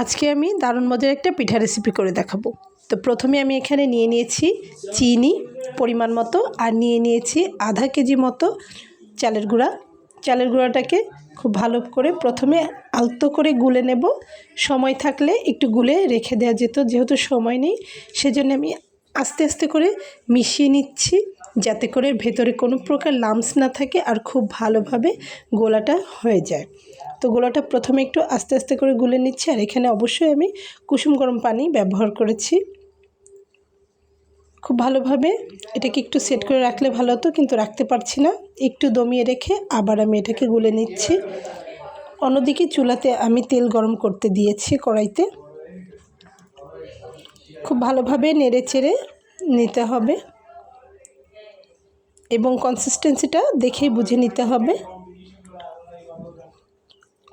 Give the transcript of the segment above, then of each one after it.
আজকে আমি দারুণ মজার একটা পিঠা রেসিপি করে দেখাবো। তো প্রথমে আমি এখানে নিয়ে নিয়েছি চিনি পরিমাণ মতো আর নিয়ে নিয়েছি আধা কেজি মতো চালের গুঁড়া। চালের গুঁড়াটাকে খুব ভালো করে প্রথমে আলতো করে গুলে নেব। সময় থাকলে একটু গুলে রেখে দেওয়া যেত, যেহেতু সময় নেই, সেজন্য আমি আস্তে আস্তে করে মিশিয়ে নিচ্ছি যাতে করে ভেতরে কোনো প্রকার লামস না থাকে আর খুব ভালোভাবে গোলাটা হয়ে যায়। তো গোলাটা প্রথমে একটু আস্তে আস্তে করে গুলে নিচ্ছি আর এখানে অবশ্যই আমি কুসুম গরম পানি ব্যবহার করেছি। খুব ভালোভাবে এটাকে একটু সেট করে রাখলে ভালো হতো, কিন্তু রাখতে পারছি না। একটু দমিয়ে রেখে আবার আমি এটাকে গুলে নিচ্ছি। অন্যদিকে চুলাতে আমি তেল গরম করতে দিয়েছি কড়াইতে। খুব ভালোভাবে নেড়ে চেড়ে নিতে হবে। এবং কনসিস্টেন্সিটা দেখেই বুঝে নিতে হবে।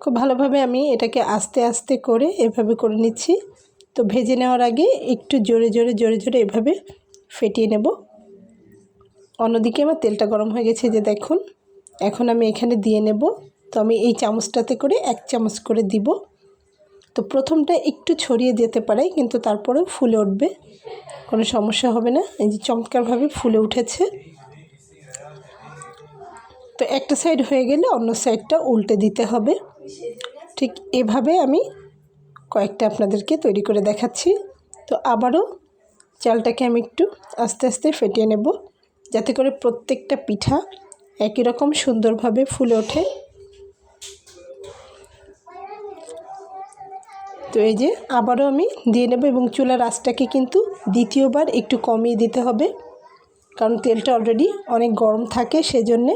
খুব ভালোভাবে আমি এটাকে আস্তে আস্তে করে এভাবে করে নিচ্ছি। তো ভেজে নেওয়ার আগে একটু জোরে জোরে জোরে জোরে এভাবে ফেটিয়ে নেব। অন্যদিকে আমার তেলটা গরম হয়ে গেছে যে দেখুন, এখন আমি এখানে দিয়ে নেব। তো আমি এই চামচটাতে করে এক চামচ করে দিব। তো প্রথমটা একটু ছড়িয়ে যেতে পারে, কিন্তু তারপরেও ফুলে উঠবে। কোনো সমস্যা হবে না। এই যে চমৎকারভাবে ফুলে উঠেছে। তো একটা সাইড হয়ে গেলে অন্য সাইডটা উল্টে দিতে হবে। ঠিক এভাবে আমি কয়েকটা আপনাদেরকে তৈরি করে দেখাচ্ছি। তো আবারও চালটাকে আমি একটু আস্তে আস্তে ফেটিয়ে নেব, যাতে করে প্রত্যেকটা পিঠা একই রকম সুন্দরভাবে ফুলে ওঠে। তো এই যে আবারও আমি দিয়ে নেব এবং চুলার আঁচটাকে কিন্তু দ্বিতীয়বার একটু কমিয়ে দিতে হবে। কারণ তেলটা অলরেডি অনেক গরম থাকে সেজন্যে।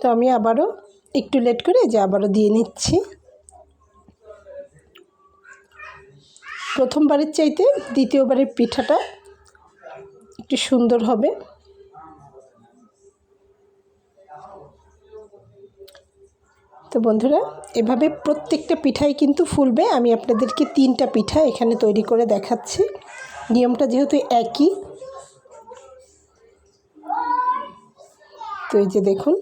তো আমি আবারও একটু লেট করে যে আবারও দিয়ে নিচ্ছি। প্রথমবারের চাইতে দ্বিতীয়বারের পিঠাটা একটু সুন্দর হবে। তো বন্ধুরা, এভাবে প্রত্যেকটা পিঠাই কিন্তু ফুলবে। আমি আপনাদেরকে তিনটা পিঠা এখানে তৈরি করে দেখাচ্ছি। নিয়মটা যেহেতু একই, তো এই যে দেখুন,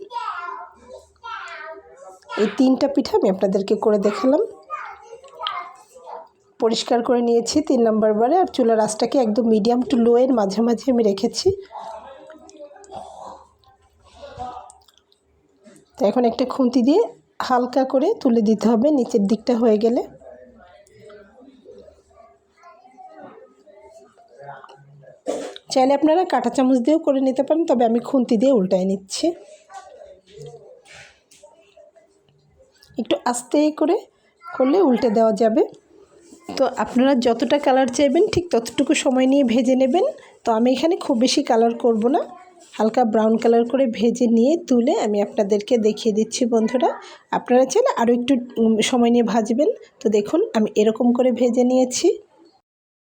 এই তিনটা পিঠা আমি আপনাদেরকে করে দেখালাম। পরিষ্কার করে নিয়েছি তিন নম্বর বারে, আর চুলার আঁচটাকে একদম মিডিয়াম টু লোয়ের মাঝামাঝি আমি রেখেছি। তো এখন একটা খুন্তি দিয়ে হালকা করে তুলে দিতে হবে, নিচের দিকটা হয়ে গেলে। চাইলে আপনারা কাঁটা চামচ দিয়েও করে নিতে পারেন, তবে আমি খুন্তি দিয়ে উল্টায় নিচ্ছি। একটু আস্তে করে করলে উল্টে দেওয়া যাবে। তো আপনারা যতটা কালার চাইবেন, ঠিক ততটুকু সময় নিয়ে ভেজে নেবেন। তো আমি এখানে খুব বেশি কালার করব না। হালকা ব্রাউন কালার করে ভেজে নিয়ে তুলে আমি আপনাদেরকে দেখিয়ে দিচ্ছি বন্ধুরা। আপনারা চাইলে আরও একটু সময় নিয়ে ভাজবেন। তো দেখুন, আমি এরকম করে ভেজে নিয়েছি।